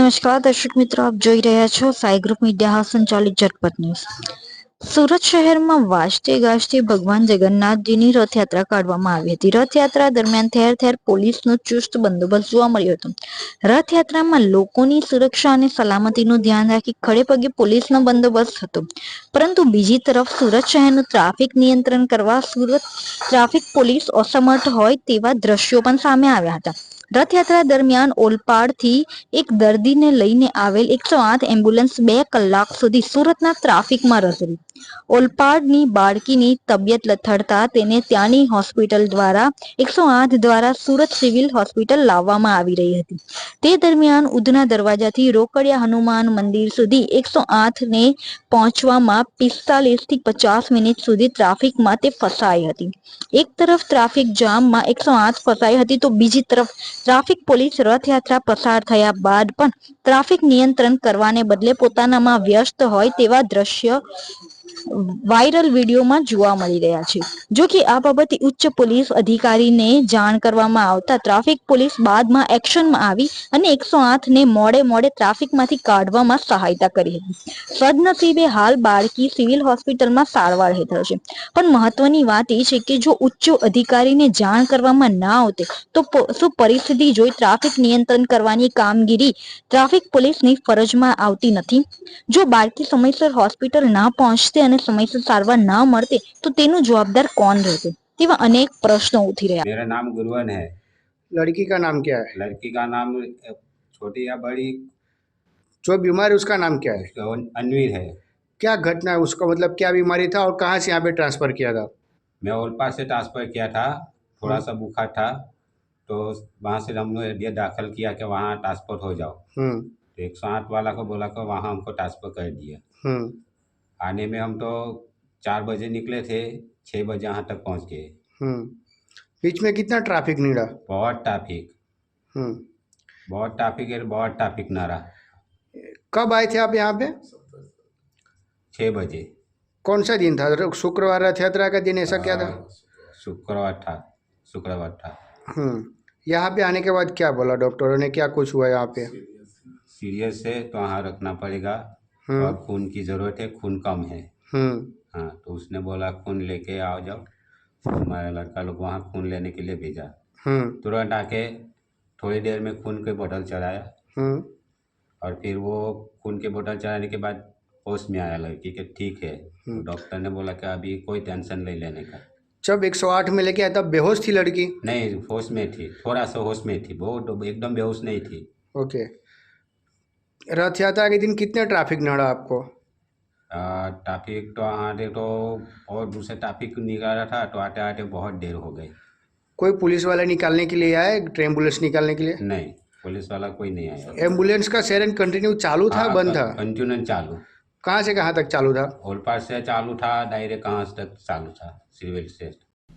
નમસ્કાર, દર્શક મિત્રો, આપ જોઈ રહ્યા છો સાઈ ગ્રુપ મીડિયા હાઉસ સંચાલિત ઝટપટ ન્યૂઝ સુરત શહેરમાં વાજતે ગાજતે ભગવાન જગન્નાથજીની રથયાત્રા કાઢવામાં આવી હતી. રથયાત્રા દરમિયાન ઠેર ઠેર પોલીસનો ચુસ્ત બંદોબસ્ત જોવા મળ્યો હતો. રથયાત્રામાં લોકોની સુરક્ષા અને સલામતીનું ધ્યાન રાખી ખડે પગે પોલીસનો બંદોબસ્ત હતો. પરંતુ બીજી તરફ સુરત શહેરનું ટ્રાફિક નિયંત્રણ કરવા સુરત ટ્રાફિક પોલીસ અસમર્થ હોય તેવા દ્રશ્યો પણ સામે આવ્યા હતા. રથયાત્રા દરમિયાન ઓલપાડથી એક દર્દીને લઈને આવેલ એકસો આઠ એમ્બ્યુલન્સ બે કલાક સુધી સુરતના ટ્રાફિકમાં રહી. ઓલપાડની બાળકીની તબિયત લથડતા તેને ત્યાંની હોસ્પિટલ દ્વારા, એકસો આઠ દ્વારા સુરત સિવિલ હોસ્પિટલ લાવવામાં આવી રહી હતી. તે દરમિયાન ઉધના દરવાજાથી રોકડિયા હનુમાન મંદિર સુધી એકસો આઠ ને પહોંચવામાં પિસ્તાલીસથી પચાસ મિનિટ સુધી ટ્રાફિકમાં તે ફસાઈ હતી. એક તરફ ટ્રાફિક જામમાં એકસો આઠ ફસાઈ હતી તો બીજી તરફ ટ્રાફિક પોલીસ રથયાત્રા પસાર થયા બાદ પણ ટ્રાફિક નિયંત્રણ કરવાને બદલે પોતાનામાં વ્યસ્ત હોય તેવા દ્રશ્ય વાયરલ વિડીયોમાં જોવા મળી રહ્યા છે. જો કે આ બાબતે ઉચ્ચ પોલીસ અધિકારીને જાણ કરવામાં આવતા ટ્રાફિક પોલીસ બાદમાં એક્શનમાં આવી અને એકસો આઠ ને મોડે મોડે ટ્રાફિકમાંથી કાઢવામાં સહાયતા કરી હતી. સદનસીબે હાલ બાળકી સિવિલ હોસ્પિટલમાં સારવાર હેઠળ છે. પણ મહત્વની વાત એ છે કે જો ઉચ્ચ અધિકારીને જાણ કરવામાં ના આવતે, તો શું પરિસ્થિતિ જોઈ ટ્રાફિક નિયંત્રણ કરવાની કામગીરી ટ્રાફિક પોલીસની ફરજમાં આવતી નથી? જો બાળકી સમયસર હોસ્પિટલ ના પહોંચતે અને સમયસર સારવાર ના મળતે તો તેનું જવાબદાર કોણ રહેતે તેવા અનેક પ્રશ્નો ઉઠી રહ્યા मेरा नाम गुरवन है लड़की का नाम क्या है लड़की का नाम अ, छोटी या बड़ी जो बीमार है उसका नाम क्या है उसका अनवीर है क्या घटना है उसका मतलब क्या बीमारी था और कहाँ से यहाँ पे ट्रांसफर किया था मैं ओलपाड से ट्रांसफ़र किया था थोड़ा सा बुखार था तो वहाँ से हमने ये दाखिल किया कि वहाँ ट्रांसफर हो जाओ हम्म तो एक सौ आठ वाला को बोला कि वहाँ हमको ट्रांसफ़र कर दिया हम्म आने में हम तो चार बजे निकले थे छः बजे यहाँ तक पहुँच गए। हम्म। बीच में कितना ट्रैफ़िक निकला बहुत ट्रैफ़िक हम्म। बहुत ट्रैफ़िक है बहुत ट्रैफ़िक ना रहा कब आए थे आप यहाँ पे? छः बजे। कौन सा दिन था? शुक्रवार रथ यात्रा का दिन ऐसा क्या था? हाँ, शुक्रवार था शुक्रवार था। हम्म। यहाँ पे आने के बाद क्या बोला डॉक्टरों ने? क्या कुछ हुआ यहाँ पे? सीरियस है तो वहाँ रखना पड़ेगा। हम्म। और खून की ज़रूरत है खून कम है। हम्म। हाँ तो उसने बोला खून लेके आओ जाओ। हमारा लड़का लोग वहाँ खून लेने के लिए भेजा। हम्म। तुरंत आके थोड़ी देर में खून के बोतल चढ़ाया। हम्म। और फिर वो खून के बोतल चढ़ाने के बाद होश में आया लड़की के ठीक है। तो हम्म। डॉक्टर ने बोला कि अभी कोई टेंशन नहीं लेने का। जब 108 में लेके आया तब बेहोश थी लड़की? नहीं होश में थी थोड़ा सा होश में थी। वो एकदम बेहोश नहीं थी। ओके। रथ यात्रा के दिन कितने ट्रैफ़िक नड़ा आपको? ट्रैफ़िक तो आते तो और दूसरे ट्रैफ़िक निकल रहा था तो आते आते बहुत देर हो गई। कोई पुलिस वाला निकालने के लिए आए? एंबुलेंस निकालने के लिए? नहीं पुलिस वाला कोई नहीं आया। एंबुलेंस का सेरन कंटिन्यू चालू था हाँ, बंद था? कंटिन्यू चालू। कहाँ से कहाँ तक चालू था? ओलपाड से चालू था डायरेक्ट कहाँ तक चालू था? सिविल से।